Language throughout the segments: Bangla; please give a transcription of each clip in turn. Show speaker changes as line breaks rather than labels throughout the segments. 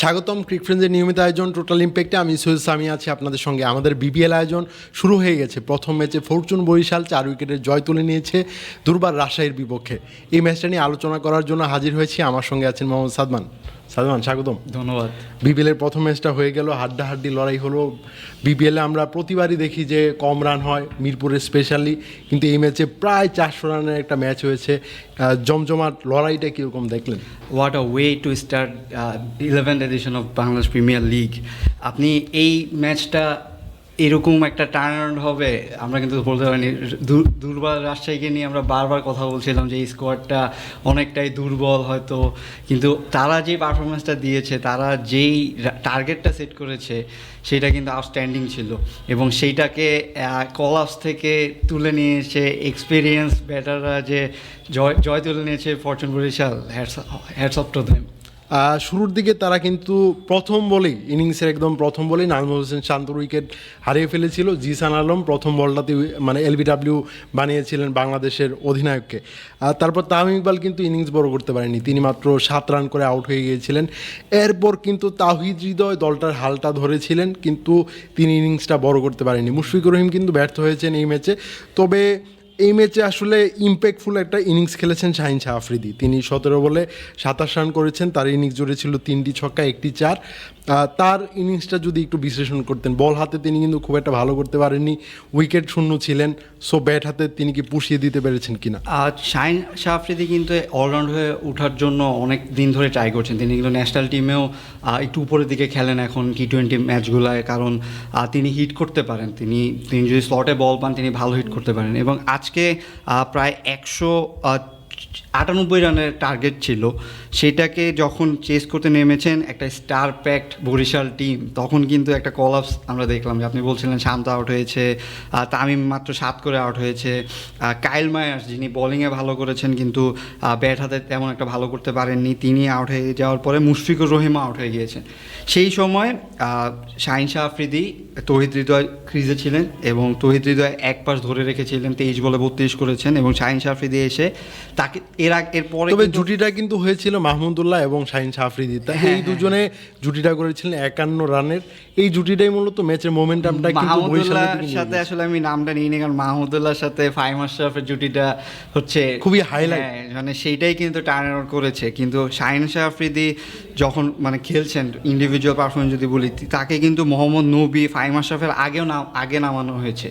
স্বাগতম ক্রিক ফ্রেন্ডের নিয়মিত আয়োজন টোটাল ইম্প্যাক্টে আমি সৈয়দ সামি আছি আপনাদের সঙ্গে। আমাদের বিবিএল আয়োজন শুরু হয়ে গেছে। প্রথম ম্যাচে ফরচুন বরিশাল চার উইকেটের জয় তুলে নিয়েছে দুর্বার রাজশাহীর বিপক্ষে। এই ম্যাচটা নিয়ে আলোচনা করার জন্য হাজির হয়েছি। আমার সঙ্গে আছেন মোহাম্মদ সাদমান। সাদমান স্বাগতম।
ধন্যবাদ।
বিপিএলের প্রথম ম্যাচটা হয়ে গেল হাড্ডাহাড্ডি লড়াই হলো। বিপিএলে আমরা প্রতিবারই দেখি যে কম রান হয় মিরপুরে স্পেশালি কিন্তু এই ম্যাচে প্রায় চারশো রানের একটা ম্যাচ হয়েছে। জমজমার জমজমাট লড়াইটা কীরকম দেখলেন?
What a way to start eleven edition of Bangladesh premier league আপনি এই ম্যাচটা এরকম একটা টার্ন হবে, আমরা কিন্তু বলতে পারিনি। দুর্বল রাজশাহীকে নিয়ে আমরা বারবার কথা বলছিলাম যে এই স্কোয়াডটা অনেকটাই দুর্বল হয়তো, কিন্তু তারা যে পারফরমেন্সটা দিয়েছে, তারা যেই টার্গেটটা সেট করেছে, সেটা কিন্তু আউটস্ট্যান্ডিং ছিল। এবং সেইটাকে কলাপস থেকে তুলে নিয়ে এসে এক্সপিরিয়েন্স ব্যাটাররা যে জয় জয় তুলে নিয়েছে Fortune Barishal hats off to them
শুরুর দিকে তারা কিন্তু প্রথম বলেই, ইনিংসের একদম প্রথম বলেই নাজমুল হোসেন শান্তর উইকেট হারিয়ে ফেলেছিল। জিসান আলম প্রথম বলটাতে মানে এলবিডাব্লিউ বানিয়েছিলেন বাংলাদেশের অধিনায়ককে। তারপর তামিম ইকবাল কিন্তু ইনিংস বড় করতে পারেনি। তিনি মাত্র সাত রান করে আউট হয়ে গিয়েছিলেন। এরপর কিন্তু তাহিদ হৃদয় দলটার হালটা ধরেছিলেন, কিন্তু তিনি ইনিংসটা বড় করতে পারেননি মুশফিকুর রহিম কিন্তু ব্যর্থ হয়েছেন এই ম্যাচে তবে এই ম্যাচে আসলে ইম্প্যাক্টফুল একটা ইনিংস খেলেছেন শাহিন শাহ আফ্রিদি। তিনি সতেরো বলে সাতাশ রান করেছেন, তার ইনিংস জুড়ে ছিল তিনটি ছক্কা, একটি চার। তার ইনিংসটা যদি একটু বিশ্লেষণ করতেন বল হাতে তিনি কিন্তু খুব একটা ভালো করতে পারেননি। উইকেট শূন্য ছিলেন। সো ব্যাট হাতে তিনি কি পুষিয়ে দিতে পেরেছেন কিনা?
আর শাহিন শাহ আফ্রিদি কিন্তু অলরাউন্ড হয়ে ওঠার জন্য অনেক দিন ধরে ট্রাই করছেন। তিনি কিন্তু ন্যাশনাল টিমেও একটু উপরের দিকে খেলেন এখন টি টোয়েন্টি ম্যাচগুলায় কারণ তিনি হিট করতে পারেন। তিনি তিনি যদি স্লটে বল পান, তিনি ভালো হিট করতে পারেন। এবং আজকে প্রায় একশো আটানব্বই রানের টার্গেট ছিল। সেটাকে যখন চেস করতে নেমেছেন একটা স্টার প্যাকড বরিশাল টিম তখন কিন্তু একটা কলাপস আমরা দেখলাম যে আপনি বলছিলেন শান্ত আউট হয়েছে তামিম মাত্র সাত করে আউট হয়েছে। কাইল মায়ার্স যিনি বোলিংয়ে ভালো করেছেন কিন্তু ব্যাট হাতে তেমন একটা ভালো করতে পারেননি, তিনি আউট হয়ে যাওয়ার পরে মুশফিকুর রহিম আউট হয়ে গিয়েছেন। সেই সময় শাহিন শাহ আফ্রিদি, তহিদ হৃদয় ক্রিজে ছিলেন এবং তহিদ হৃদয় এক পাশ ধরে রেখেছিলেন, তেইশ বলে বত্রিশ করেছেন এবং শাহিন শাহ আফ্রিদি এসে তাকে এর এরপরে
তবে জুটিটা কিন্তু হয়েছিল মাহমুদুল্লাহ এবং শাহিন শাহ আফ্রিদি তা
হ্যাঁ,
এই দুজনে জুটিটা করেছিলেন একান্ন রানের। এই জুটিটাই মূলত ম্যাচের মোমেন্টামটা কিন্তু
মাহমুদুল্লাহর সাথে আসলে আমি নামটা নিইনি কারণ মাহমুদুল্লাহর সাথে ফাইম আশরাফের জুটিটা হচ্ছে
খুবই।
হ্যাঁ, মানে সেইটাই কিন্তু টার্ন আউট করেছে। কিন্তু শাহিন শাহ আফ্রিদি যখন মানে খেলছেন ইন্ডিভিজুয়াল পারফরমেন্স যদি বলি তাকে কিন্তু মোহাম্মদ নবী ফাইম আশরাফের আগেও নাম আগে নামানো হয়েছে।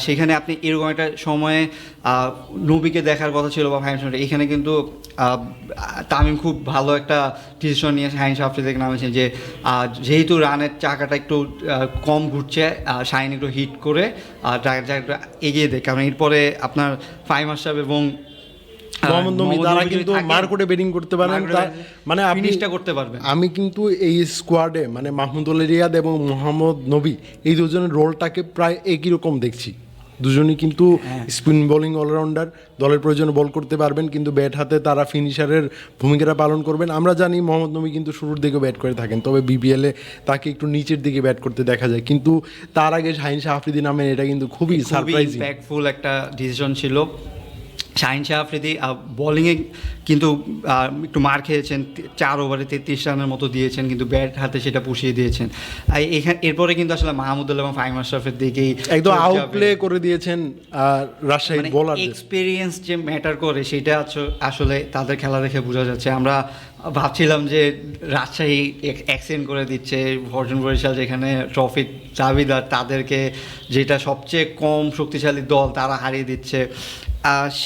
সেখানে আপনি এরকম একটা সময়ে আহ, নবীকে দেখার কথা ছিল বা ফাইম আশরাফ এখানে কিন্তু তামিম খুব ভালো একটা ডিসিশন নিয়ে শাহিন শাহ আফ্রিদিকে নামিয়েছেন যে যেহেতু রানের চাকাটা একটু কম ঘুরছে শাহিন একটু হিট করে আর জায়গাটা এগিয়ে দেয়। কারণ এরপরে আপনার ফাইম আশরাফ এবং
তারা কিন্তু ব্যাটিং করতে পারেন মানে আপনি
করতে পারবেন।
আমি কিন্তু এই স্কোয়াডে মানে মাহমুদুল রিয়াদ এবং মোহাম্মদ নবী এই দুজনের রোলটাকে প্রায় একই রকম দেখছি। দুজনই কিন্তু
হ্যাঁ।
স্পিন বোলিং অলরাউন্ডার দলের প্রয়োজনে বল করতে পারবেন কিন্তু ব্যাট হাতে তারা ফিনিশারের ভূমিকাটা পালন করবেন। আমরা জানি মোহাম্মদ নবী কিন্তু শুরুর দিকে ব্যাট করে থাকেন তবে বিপিএলে তাকে একটু নিচের দিকে ব্যাট করতে দেখা যায়। কিন্তু তার আগে শাহিন শাহ আফ্রিদি নামেন এটা কিন্তু খুবই সারপ্রাইজ
একটা ডিসিশন ছিল। শাহিন শাহ আফ্রিদি বোলিংয়ে কিন্তু একটু মার খেয়েছেন চার ওভারে তেত্রিশ রানের মতো দিয়েছেন কিন্তু ব্যাট হাতে সেটা পুষিয়ে দিয়েছেন। এখানে এরপরে কিন্তু আসলে মাহমুদুল্লাহ এবং ফাইম আশরাফের দিকেই
একদম। আউটপ্লে করে দিয়েছেন রাজশাহী বোলার
এক্সপিরিয়েন্স যে ম্যাটার করে সেটা আসলে তাদের খেলা দেখে বোঝা যাচ্ছে। আমরা ভাবছিলাম যে রাজশাহী অ্যাক্সিডেন্ট করে দিচ্ছে ভর্জন বরিশাল যেখানে ট্রফির দাবিদার তাদেরকে যেটা সবচেয়ে কম শক্তিশালী দল তারা হারিয়ে দিচ্ছে।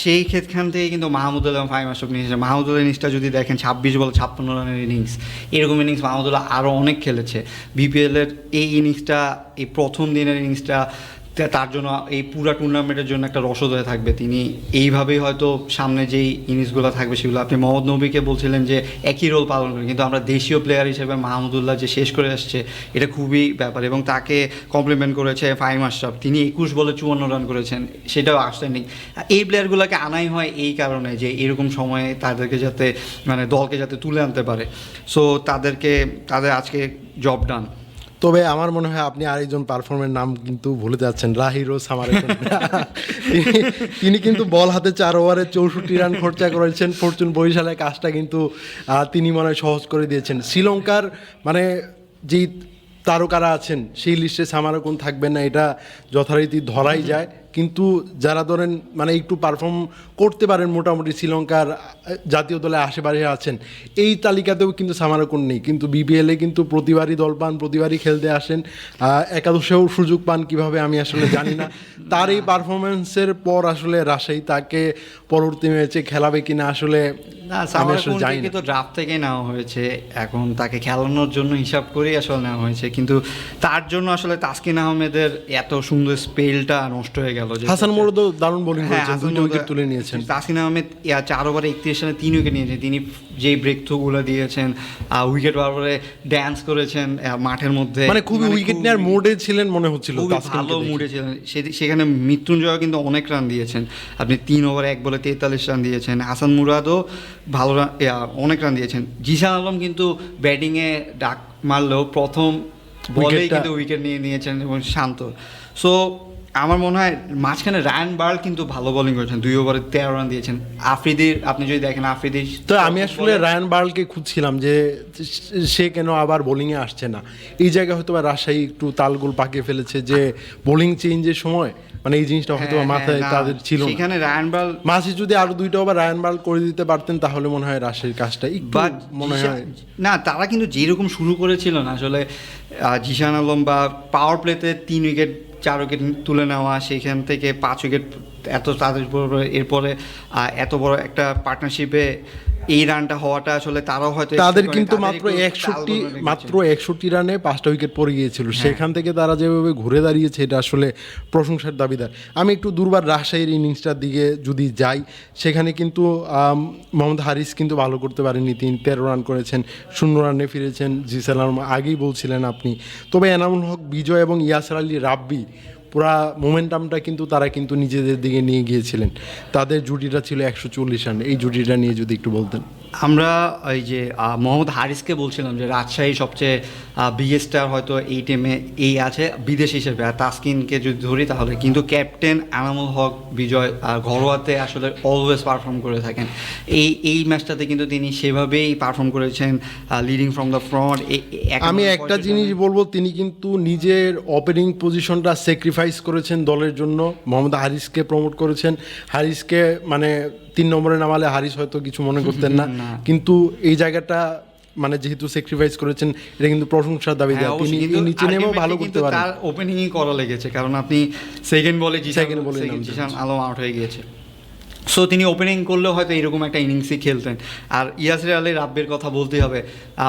সেই ক্ষেত্রখান থেকে কিন্তু মাহমুদুল্লাহ ফাইম ফাহিম নিয়ে নিয়েছে মাহমুদুল্লাহ ইনিংসটা যদি দেখেন, ছাব্বিশ বল, ছাপ্পান্ন রানের ইনিংস। এরকম ইনিংস মাহমুদুল্লাহ আরও অনেক খেলেছে। বিপিএলের এই ইনিংসটা, এই প্রথম দিনের ইনিংসটা তার জন্য এই পুরো টুর্নামেন্টের জন্য একটা রসদ হয়ে থাকবে। তিনি এইভাবেই হয়তো সামনে যেই ইনিংসগুলো থাকবে সেগুলো আপনি মোহাম্মদ নবীকে বলছিলেন যে একই রোল পালন করেন কিন্তু আমরা দেশীয় প্লেয়ার হিসেবে মাহমুদুল্লাহ যে শেষ করে আসছে, এটা খুবই ব্যাপার এবং তাকে কমপ্লিমেন্ট করেছে ফাইম আশরাফ। তিনি একুশ বলে চুয়ান্ন রান করেছেন, সেটাও আউটস্ট্যান্ডিং এই প্লেয়ারগুলোকে আনাই হয় এই কারণে যে এরকম সময়ে তাদেরকে যাতে মানে দলকে যাতে তুলে আনতে পারে। সো তাদেরকে, তাদের আজকে জব ডান
তবে আমার মনে হয় আপনি আরেকজন পারফর্মের নাম কিন্তু ভুলে যাচ্ছেন রাহিরো তিনি তিনি কিন্তু বল হাতে চার ওভারে চৌষট্টি রান খরচা করেছেন, ফরচুন বরিশালের কাজটা কিন্তু তিনি মনে হয় সহজ করে দিয়েছেন। শ্রীলঙ্কার মানে যেই তারকারা আছেন, সেই লিস্টে সামারকুন থাকবেন না, এটা যথারীতি ধরাই যায়। কিন্তু যারা ধরেন মানে একটু পারফর্ম করতে পারেন মোটামুটি শ্রীলঙ্কার জাতীয় দলে আশেপাশে আছেন এই তালিকাতেও কিন্তু সামারকন নেই। কিন্তু বিপিএলে কিন্তু প্রতিবারই দল পান প্রতিবারই খেলতে আসেন। একাদশেও সুযোগ পান কীভাবে আমি আসলে জানি না। তার এই পারফরমেন্সের পর আসলে রাজশাহী তাকে পরবর্তী ম্যাচে খেলাবে কিনা আসলে আমি আসলে জানি না।
ড্রাফট থেকে নেওয়া হয়েছে। এখন তাকে খেলানোর জন্য হিসাব করেই আসলে নেওয়া হয়েছে। কিন্তু তার জন্য আসলে তাসকিন আহমেদের এত সুন্দর স্পেলটা নষ্ট হয়ে গেল। যে-
হাসান মোরদও দারুণ বোলিং
হ্যাঁ,
করেছেন দুইটা উইকেট তুলে নিয়েছেন।
তাসকিন আহমেদ ইয়া, চার ওভারে একত্রিশ রানে তিন উইকেট নিয়েছেন তিনি যেই ব্রেক থ্রুগুলো দিয়েছেন উইকেট বারবারে ড্যান্স করেছেন মাঠের মধ্যে।
মানে খুবই উইকেট নেওয়ার মোডে ছিলেন মনে হচ্ছিল
ভালো। মুডে ছিলেন। সেখানে মৃত্যুঞ্জয় কিন্তু অনেক রান দিয়েছেন। আপনি তিন ওভারে এক বলে তেতাল্লিশ রান দিয়েছেন। হাসান মুরাদও ভালো রান অনেক রান দিয়েছেন। জিসান আলম কিন্তু ব্যাটিংয়ে ডাক মারলেও প্রথম বলেই কিন্তু উইকেট নিয়ে নিয়েছেন এবং শান্ত। সো আমার মনে হয় মাঝখানে রায়ান বার্ল কিন্তু ভালো বোলিং করেছেন। দুই ওভারে তেরো রান দিয়েছেন। আফ্রিদির আপনি যদি দেখেন আফ্রিদির
তো আমি আসলে রায়ান বার্লকে খুঁজছিলাম যে সে কেন আবার বোলিংয়ে আসছে না। এই জায়গায় হয়তো বা রাজশাহী একটু তালগোল পাকিয়ে ফেলেছে যে বোলিং চেঞ্জের সময়। মানে এই জিনিসটা হয়তো বা
হ্যাঁ,
মাথায়
হ্যাঁ,
তাদের ছিল না।
সেখানে রায়ান বার্ল
মাঝে যদি আরও দুইটা ওভার রায়ান বার্ল করে দিতে পারতেন তাহলে মনে হয় রাজশাহীর কাজটা একটু মনে হয়
না তারা কিন্তু যেরকম শুরু করেছিল না আসলে জিশান আলম বা পাওয়ার প্লেতে তিন উইকেট চার উইকেট তুলে নেওয়া, সেইখান থেকে পাঁচ উইকেট এত তাদের এরপরে এত বড় একটা পার্টনারশিপে এই রানটা হওয়াটা আসলে তারাও হয়তো
তাদের কিন্তু মাত্র একষট্টি মাত্র একষট্টি রানে পাঁচটা উইকেট পড়ে গিয়েছিল।
হ্যাঁ।
সেখান থেকে তারা যেভাবে ঘুরে দাঁড়িয়েছে এটা আসলে প্রশংসার দাবিদার। আমি একটু দুর্বার রাজশাহীর ইনিংসটার দিকে যদি যাই সেখানে কিন্তু মোহাম্মদ হারিস কিন্তু ভালো করতে পারেননি। তিনি তেরো রান করেছেন শূন্য রানে ফিরেছেন। জিসাল আগেই বলছিলেন আপনি। তবে এনামুল হক বিজয় এবং ইয়াসার আলী রাব্বি পুরা মোমেন্টামটা কিন্তু তারা কিন্তু নিজেদের দিকে নিয়ে গিয়েছিলেন। তাদের জুটিটা ছিল একশো চল্লিশ রান। এই জুটিটা নিয়ে যদি একটু বলতেন।
আমরা ওই যে মোহাম্মদ হারিসকে বলছিলাম যে রাজশাহী সবচেয়ে বিগেস্ট স্টার হয়তো এই টিমে এই আছে বিদেশ হিসেবে। আর তাসকিনকে যদি ধরি তাহলে কিন্তু ক্যাপ্টেন আনামুল হক বিজয় ঘরোয়াতে আসলে অলওয়েজ পারফর্ম করে থাকেন। এই এই ম্যাচটাতে কিন্তু তিনি সেভাবেই পারফর্ম করেছেন লিডিং ফ্রম দ্য ফ্রন্ট
আমি একটা জিনিস বলব তিনি কিন্তু নিজের ওপেনিং পজিশনটা স্যাক্রিফাইস করেছেন দলের জন্য। মোহাম্মদ হারিসকে প্রমোট করেছেন। হারিসকে মানে তিন নম্বরে নামালে হারিস হয়তো কিছু মনে করতেন না। কিন্তু এই জায়গাটা মানে যেহেতু স্যাক্রিফাইস করেছেন এটা কিন্তু প্রশংসার দাবি
হ্যাঁ,
তিনি নিচে নেমেও ভালো করতে পারেন।
তার ওপেনিংই করা লেগেছে। কারণ আপনি সেকেন্ড বলে
জি সেকেন্ড বলে
জিশান আলম আউট হয়ে গিয়েছে। সো তিনি ওপেনিং করলেও হয়তো এরকম একটা ইনিংসই খেলতেন। আর ইয়াসির আলী রাব্বির কথা বলতেই হবে।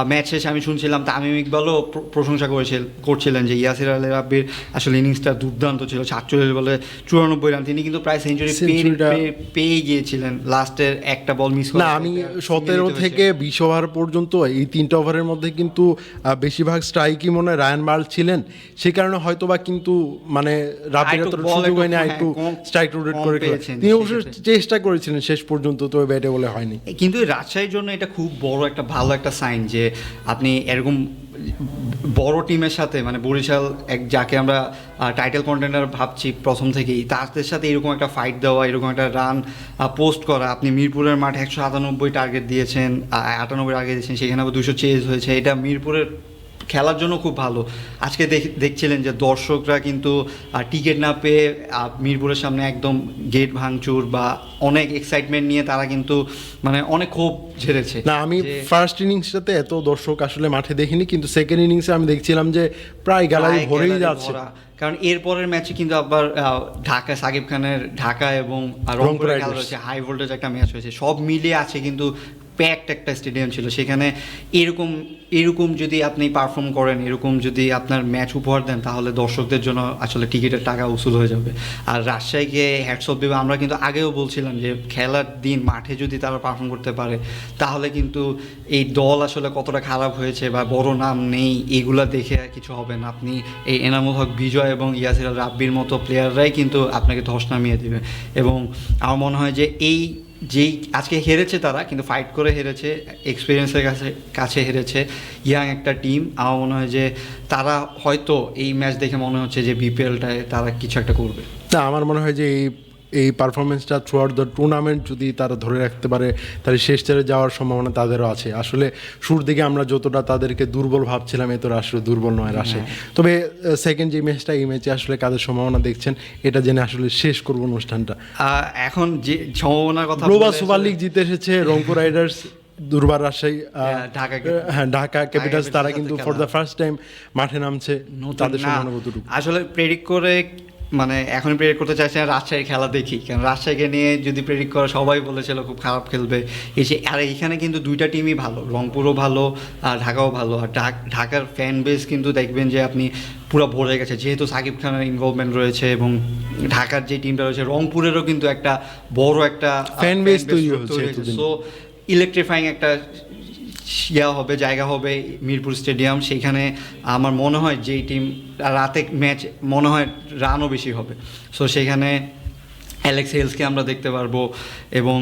ম্যাচ শেষে আমি শুনছিলাম তামিম ইকবালও প্রশংসা করেছিল করছিলেন যে ইয়াসির আলী রাব্বির আসলে ইনিংসটা দুর্দান্ত ছিল সাতচল্লিশ বলে চুরানব্বই রান। তিনি কিন্তু প্রায় সেঞ্চুরি পেয়ে গিয়েছিলেন। লাস্টের একটা বল মিস
না আমি সতেরো থেকে বিশ ওভার পর্যন্ত এই তিনটা ওভারের মধ্যে কিন্তু বেশিরভাগ স্ট্রাইকই মনে হয় রায়ান বার্ল ছিলেন। সে কারণে হয়তো বা কিন্তু মানে এত সুযোগ
একটু,
হয়নি
হ্যাঁ,
একটু স্ট্রাইক রোটেট করে। তিনি অবশ্য
সেক্ষেত্রে।
চেষ্টা করেছিলেন, শেষ পর্যন্ত তো ব্যাটে বলে হয়নি।
কিন্তু রাজশাহীর জন্য এটা খুব বড় একটা ভালো একটা সাইন যে আপনি এরকম বড় টিমের সাথে মানে বরিশাল এক, যাকে আমরা টাইটেল কন্টেন্ডার ভাবছি প্রথম থেকেই, তাদের সাথে এরকম একটা ফাইট দেওয়া, এরকম একটা রান পোস্ট করা, আপনি মিরপুরের মাঠে একশো সাতানব্বই টার্গেট দিয়েছেন আটানব্বই টার্গেট দিয়েছেন, সেখানে আবার দুশো চেজ হয়েছে, এটা মিরপুরের খেলার জন্য খুব ভালো। আজকে দেখছিলেন যে দর্শকরা কিন্তু টিকিট না পেয়ে মিরপুরের সামনে একদম গেট ভাঙচুর বা অনেক এক্সাইটমেন্ট নিয়ে তারা কিন্তু মানে অনেক ক্ষোভ ঝেড়েছে।
না আমি ফার্স্ট ইনিংসটাতে এত দর্শক আসলে মাঠে দেখিনি কিন্তু সেকেন্ড ইনিংসে আমি দেখছিলাম যে প্রায় গ্যালারি ভরেই যাচ্ছে।
কারণ এরপরের ম্যাচে কিন্তু আবার ঢাকা সাকিব খানের ঢাকা এবং
রংপুর
রংপুরের খেলা। হয়েছে হাই ভোল্টেজ একটা ম্যাচ হয়েছে। সব মিলিয়ে আছে কিন্তু প্যাকড একটা স্টেডিয়াম ছিল। সেখানে এরকম এরকম যদি আপনি পারফর্ম করেন এরকম যদি আপনার ম্যাচ উপহার দেন তাহলে দর্শকদের জন্য আসলে টিকিটের টাকা উসুল হয়ে যাবে। আর রাজশাহীকে হ্যাটসঅপ দেবে আমরা কিন্তু আগেও বলছিলাম যে খেলার দিন মাঠে যদি তারা পারফর্ম করতে পারে তাহলে কিন্তু এই দল আসলে কতটা খারাপ হয়েছে বা বড় নাম নেই এগুলা দেখে আর কিছু হবে না। আপনি এই এনামুল হক বিজয় এবং ইয়াসির আল রাব্বির মতো প্লেয়াররাই কিন্তু আপনাকে ধস নামিয়ে দেবে। এবং আমার মনে হয় যে এই যেই আজকে হেরেছে তারা, কিন্তু ফাইট করে হেরেছে এক্সপিরিয়েন্সের কাছে কাছে হেরেছে ইয়াং একটা টিম আমার মনে হয় যে তারা হয়তো এই ম্যাচ দেখে মনে হচ্ছে যে বিপিএলটায় তারা কিছু একটা করবে।
তা আমার মনে হয় যে এই এই পারফরমেন্সটা থ্রু আউট দ্য টুর্নামেন্ট যদি তারা ধরে রাখতে পারে তাহলে শেষ চারে যাওয়ার সম্ভাবনা তাদেরও আছে। আসলে শুরুর দিকে আমরা যতটা তাদেরকে দুর্বল ভাবছিলাম এত আসলে দুর্বল নয় রাশে। তবে সেকেন্ড যে ম্যাচটা এই ম্যাচে আসলে কাদের সম্ভাবনা দেখছেন এটা জেনে আসলে শেষ করব অনুষ্ঠানটা।
এখন যে সম্ভাবনার কথা
গ্লোবাল সুপার লিগ জিতে এসেছে রংপুর রাইডার্স দুর্বার রাজশাহী
হ্যাঁ, ঢাকা
হ্যাঁ ঢাকা ক্যাপিটালস তারা কিন্তু ফর দ্য ফার্স্ট টাইম মাঠে নামছে তাদের সম্ভাবনা কতটুকু?
আসলে প্রেডিক্ট করে মানে এখন প্রেডিক্ট করতে চাইছে না রাজশাহীর খেলা দেখি। কারণ রাজশাহীকে নিয়ে যদি প্রেরিক করে সবাই বলেছিল খুব খারাপ খেলবে। এসে আর এখানে কিন্তু দুইটা টিমই ভালো রংপুরও ভালো আর ঢাকাও ভালো। আর ঢাক- ঢাকার ফ্যান বেস কিন্তু দেখবেন যে আপনি পুরো ভরে গেছে। যেহেতু সাকিব খানের ইনভলভমেন্ট রয়েছে এবং ঢাকার যে টিমটা রয়েছে রংপুরেরও কিন্তু একটা বড় একটা
ফ্যান বেস তৈরি হচ্ছে এতদিন।
সো ইলেকট্রিফাইং একটা ইয়া হবে জায়গা হবে মিরপুর স্টেডিয়াম সেইখানে আমার মনে হয় যেই টিম রাতে ম্যাচ মনে হয় রানও বেশি হবে। সো সেখানে অ্যালেক্স হেলসকে আমরা দেখতে পারব এবং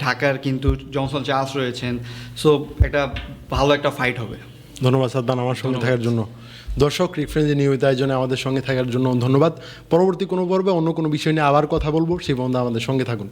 ঢাকার কিন্তু জনসন চার্লস রয়েছেন। সো একটা ভালো একটা ফাইট হবে।
ধন্যবাদ সাদ্দান আমার সঙ্গে থাকার জন্য। দর্শক রিফ্রেন্সে নিয়মিত আয়োজনে আমাদের সঙ্গে থাকার জন্য ধন্যবাদ। পরবর্তী কোনো পর্বে অন্য কোনো বিষয় নিয়ে আবার কথা বলব। সেই বন্ধু আমাদের সঙ্গে থাকুন।